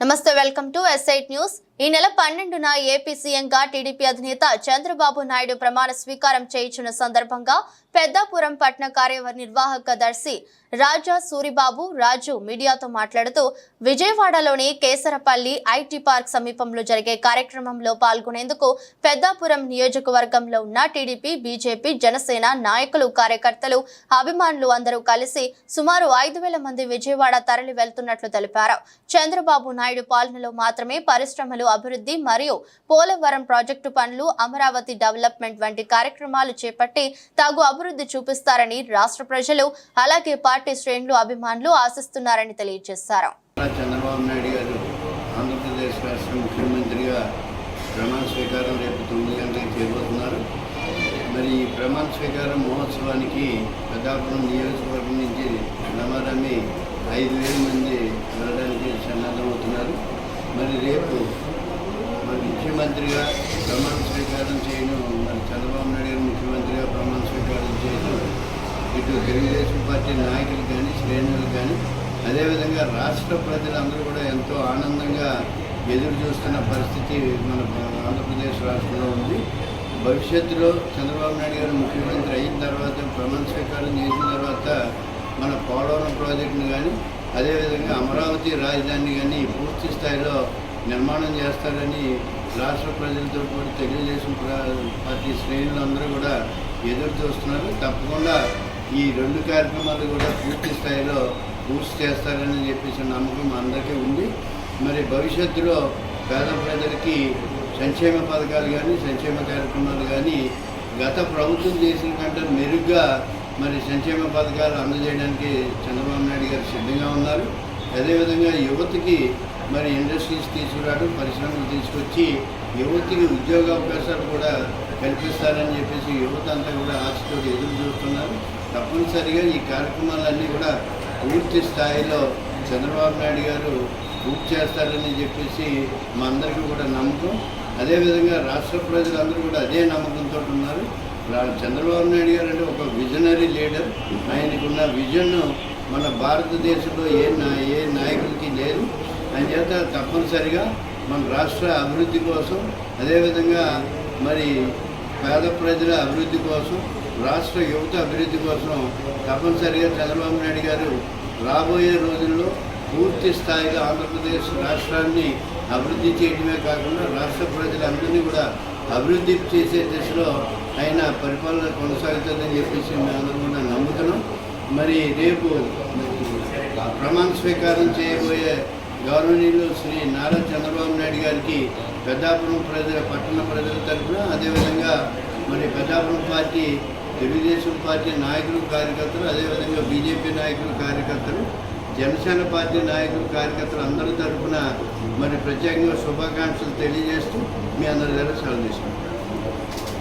నమస్తే welcome to ఎస్ఐట్ news ఈ నెల పన్నెండున ఏపీ సీఎంగా టీడీపీ అధినేత చంద్రబాబు నాయుడు ప్రమాణ స్వీకారం చేయించిన సందర్భంగా పెద్దాపురం పట్న కార్యనిర్వాహక దర్శి రాజా సూరిబాబు రాజు మీడియాతో మాట్లాడుతూ విజయవాడలోని కేసరపల్లి ఐటీ పార్క్ సమీపంలో జరిగే కార్యక్రమంలో పాల్గొనేందుకు పెద్దాపురం నియోజకవర్గంలో ఉన్న టీడీపీ బీజేపీ జనసేన నాయకులు కార్యకర్తలు అభిమానులు అందరూ కలిసి సుమారు ఐదు వేల మంది విజయవాడ తరలి వెళ్తున్నట్లు తెలిపారు. చంద్రబాబు నాయుడు పాలనలో మాత్రమే పరిశ్రమలు అభివృద్ధి మరియు పోలవరం ప్రాజెక్టు పనులు అమరావతి డెవలప్మెంట్ వంటి కార్యక్రమాలు చేపట్టి తగు అభివృద్ధి చూపిస్తారని రాష్ట్ర ప్రజలు అలాగే పార్టీ శ్రేణులు అభిమానులు ఆశిస్తున్నారని తెలియజేశారు. చంద్రబాబు నాయుడు గారు ఆంధ్రప్రదేశ్ రాష్ట్ర ముఖ్యమంత్రిగా ప్రమాణ స్వీకారం రేపు తొమ్మిది గంటలకు చేయబోతున్నారు. మరి ఈ ప్రమాణ స్వీకారం మహోత్సవానికి పెద్దాపురం నియోజకవర్గం నుంచి నమరమి ఐదు వేల మంది వెళ్ళడానికి సన్నద్ధమవుతున్నారు. మరి రేపు ముఖ్యమంత్రిగా ప్రమాణ స్వీకారం చేయడం మరి చంద్రబాబు నాయుడు గారు ముఖ్యమంత్రిగా ప్రమాణ స్వీకారం చేయడం ఇటు తెలుగుదేశం పార్టీ నాయకులు కానీ శ్రేణులు కానీ అదేవిధంగా రాష్ట్ర ప్రజలందరూ కూడా ఎంతో ఆనందంగా ఎదురు చూస్తున్న పరిస్థితి మన ఆంధ్రప్రదేశ్ రాష్ట్రంలో ఉంది. భవిష్యత్తులో చంద్రబాబు నాయుడు గారు ముఖ్యమంత్రి అయిన తర్వాత ప్రమాణ స్వీకారం చేసిన తర్వాత మన పోలవరం ప్రాజెక్టును కానీ అదేవిధంగా అమరావతి రాజధాని కానీ పూర్తి స్థాయిలో నిర్మాణం చేస్తారని రాష్ట్ర ప్రజలతో కూడా తెలుగుదేశం ప్ర- శ్రేణులు అందరూ కూడా ఎదురు చూస్తున్నారు. తప్పకుండా ఈ రెండు కార్యక్రమాలు కూడా పూర్తి స్థాయిలో పూర్తి చేస్తారని చెప్పేసి నమ్మకం అందరికీ ఉంది. మరి భవిష్యత్తులో పేద ప్రజలకి సంక్షేమ పథకాలు కానీ సంక్షేమ కార్యక్రమాలు కానీ గత ప్రభుత్వం చేసిన కంటే మెరుగ్గా మరి సంక్షేమ పథకాలు అందజేయడానికి చంద్రబాబు నాయుడు గారు సిద్ధంగా ఉన్నారు. అదేవిధంగా యువతకి మరి ఇండస్ట్రీస్ తీసుకురావడం పరిశ్రమలు తీసుకొచ్చి యువతికి ఉద్యోగ అవకాశాలు కూడా కల్పిస్తారని చెప్పేసి యువత అంతా కూడా ఆశతో ఎదురు చూస్తున్నారు. తప్పనిసరిగా ఈ కార్యక్రమాలన్నీ కూడా పూర్తి స్థాయిలో చంద్రబాబు నాయుడు గారు పూర్తి చేస్తారని చెప్పేసి మా అందరికీ కూడా నమ్మకం. అదేవిధంగా రాష్ట్ర ప్రజలందరూ కూడా అదే నమ్మకంతో ఉన్నారు. చంద్రబాబు నాయుడు గారు అంటే ఒక విజనరీ లీడర్. ఆయనకున్న విజన్ మన భారతదేశంలో ఏ నా ఏ నాయకులకి లేదు అని చేత తప్పనిసరిగా మన రాష్ట్ర అభివృద్ధి కోసం అదేవిధంగా మరి పేద ప్రజల అభివృద్ధి కోసం రాష్ట్ర యువత అభివృద్ధి కోసం తప్పనిసరిగా చంద్రబాబు నాయుడు గారు రాబోయే రోజుల్లో పూర్తి స్థాయిలో ఆంధ్రప్రదేశ్ రాష్ట్రాన్ని అభివృద్ధి చేయడమే కాకుండా రాష్ట్ర ప్రజలందరినీ కూడా అభివృద్ధి చేసే దిశలో ఆయన పరిపాలన కొనసాగుతుందని చెప్పేసి మేమందరం కూడా నమ్ముతున్నాం. మరి రేపు ప్రమాణ స్వీకారం చేయబోయే గౌరవనీయులు శ్రీ నారా చంద్రబాబు నాయుడు గారికి పెద్దాపురం ప్రజల పట్టణ ప్రజల తరఫున అదేవిధంగా మరి పెద్దాపురం పార్టీ తెలుగుదేశం పార్టీ నాయకులు కార్యకర్తలు అదేవిధంగా బీజేపీ నాయకులు కార్యకర్తలు జనసేన పార్టీ నాయకులు కార్యకర్తలు అందరి తరఫున మరి ప్రత్యేకంగా శుభాకాంక్షలు తెలియజేస్తూ మీ అందరి దగ్గర సెలవు తీసుకుంటాం